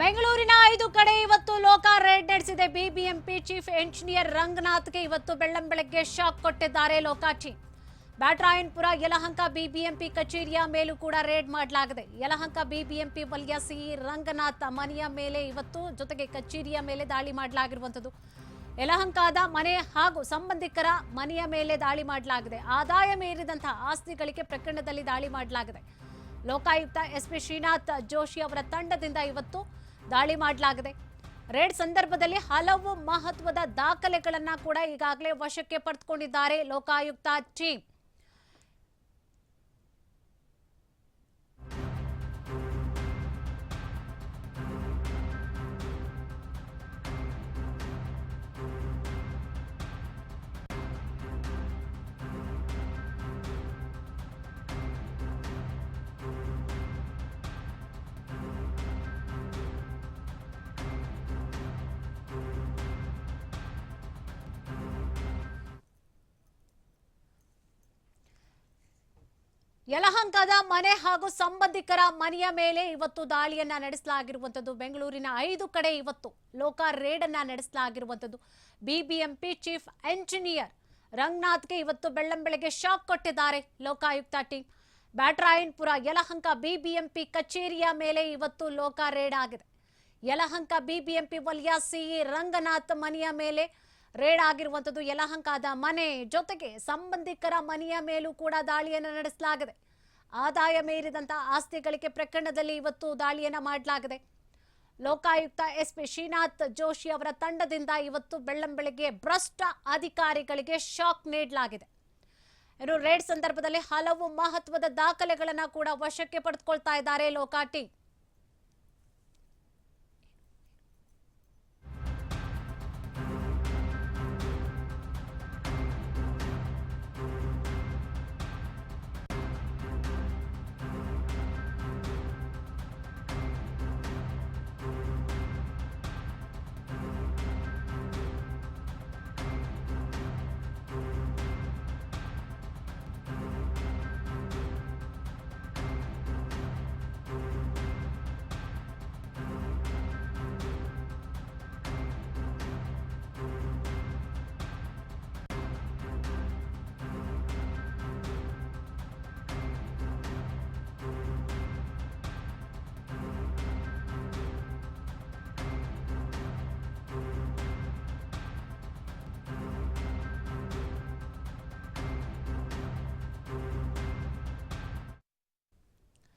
ಬೆಂಗಳೂರಿನ ಐದು ಕಡೆ ಇವತ್ತು ಲೋಕ ರೇಡ್ ನಡೆಸಿದೆ ಬಿಬಿಎಂಪಿ ಚೀಫ್ ಎಂಜಿನಿಯರ್ ರಂಗನಾಥ್ಗೆ ಇವತ್ತು ಬೆಳ್ಳಂಬೆಳಗ್ಗೆ ಶಾಕ್ ಕೊಟ್ಟಿದ್ದಾರೆ ಲೋಕಾಚಿ ಬ್ಯಾಟ್ರಾಯನ್ಪುರ ಯಲಹಂಕ ಬಿಬಿಎಂಪಿ ಕಚೇರಿಯ ಮೇಲೂ ಕೂಡ ರೇಡ್ ಮಾಡಲಾಗಿದೆ. ಯಲಹಂಕ ಬಿಬಿಎಂಪಿ ವಲಯ ಸಿಇ ರಂಗನಾಥ್ ಮನೆಯ ಮೇಲೆ ಇವತ್ತು ಜೊತೆಗೆ ಕಚೇರಿಯ ಮೇಲೆ ದಾಳಿ ಮಾಡಲಾಗಿರುವಂಥದ್ದು. ಯಲಹಂಕದ ಮನೆ ಹಾಗೂ ಸಂಬಂಧಿಕರ ಮನೆಯ ಮೇಲೆ ದಾಳಿ ಮಾಡಲಾಗಿದೆ. ಆದಾಯ ಮೀರಿದಂತಹ ಆಸ್ತಿಗಳಿಗೆ ಪ್ರಕರಣದಲ್ಲಿ ದಾಳಿ ಮಾಡಲಾಗಿದೆ. ಲೋಕಾಯುಕ್ತ ಎಸ್ಪಿ ಶ್ರೀನಾಥ್ ಜೋಶಿ ಅವರ ತಂಡದಿಂದ ಇವತ್ತು ದಾಳಿ ಮಾಡಲಾಗಿದೆ. ರೇಡ್ ಸಂದರ್ಭದಲ್ಲಿ ಹಲವು ಮಹತ್ವದ ದಾಖಲೆಗಳನ್ನ ಕೂಡ ಈಗಾಗಲೇ ವಶಕ್ಕೆ ಪಡೆದುಕೊಂಡಿದ್ದಾರೆ ಲೋಕಾಯುಕ್ತ ಟೀಮ್ ಯಲಹಂಕದ ಮನೆ ಹಾಗೂ ಸಂಬಂಧಿಕರ ಮನೆಯ ಮೇಲೆ ಇವತ್ತು ದಾಳಿಯನ್ನ ನಡೆಸಲಾಗಿರುವಂತದ್ದು. ಬೆಂಗಳೂರಿನ ಐದು ಕಡೆ ಇವತ್ತು ಲೋಕ ರೇಡ್ ಅನ್ನ ನಡೆಸಲಾಗಿರುವಂತದ್ದು. ಬಿಬಿಎಂಪಿ ಚೀಫ್ ಎಂಜಿನಿಯರ್ ರಂಗನಾಥ್ಗೆ ಇವತ್ತು ಬೆಳ್ಳಂಬೆಳಗ್ಗೆ ಶಾಕ್ ಕೊಟ್ಟಿದ್ದಾರೆ ಲೋಕಾಯುಕ್ತ ಟೀಮ್. ಬ್ಯಾಟ್ರಾಯನ್ಪುರ ಯಲಹಂಕ ಬಿಬಿಎಂಪಿ ಕಚೇರಿಯ ಮೇಲೆ ಇವತ್ತು ಲೋಕ ರೇಡ್ ಆಗಿದೆ. ಯಲಹಂಕ ಬಿಬಿಎಂಪಿ ವಲಯ ಸಿಇ ರಂಗನಾಥ್ ಮನೆಯ ಮೇಲೆ ರೇಡ್ ಆಗಿರುವಂತದ್ದು ಯಲಹಂಕದ ಮನೆ. ಜೊತೆಗೆ ಸಂಬಂಧಿಕರ ಮನೆಯ ಮೇಲೂ ಕೂಡ ದಾಳಿಯನ್ನು ನಡೆಸಲಾಗಿದೆ. ಆದಾಯ ಮೀರಿದಂತಹ ಆಸ್ತಿಗಳಿಗೆ ಪ್ರಕರಣದಲ್ಲಿ ಇವತ್ತು ದಾಳಿಯನ್ನು ಮಾಡಲಾಗಿದೆ. ಲೋಕಾಯುಕ್ತ ಎಸ್ಪಿ ಶ್ರೀನಾಥ್ ಜೋಶಿ ಅವರ ತಂಡದಿಂದ ಇವತ್ತು ಬೆಳ್ಳಂಬೆಳಗ್ಗೆ ಭ್ರಷ್ಟ ಅಧಿಕಾರಿಗಳಿಗೆ ಶಾಕ್ ನೀಡಲಾಗಿದೆ. ಇನ್ನು ರೇಡ್ ಸಂದರ್ಭದಲ್ಲಿ ಹಲವು ಮಹತ್ವದ ದಾಖಲೆಗಳನ್ನು ಕೂಡ ವಶಕ್ಕೆ ಪಡೆದುಕೊಳ್ತಾ ಇದ್ದಾರೆ ಲೋಕಾ ಟೀಮ್.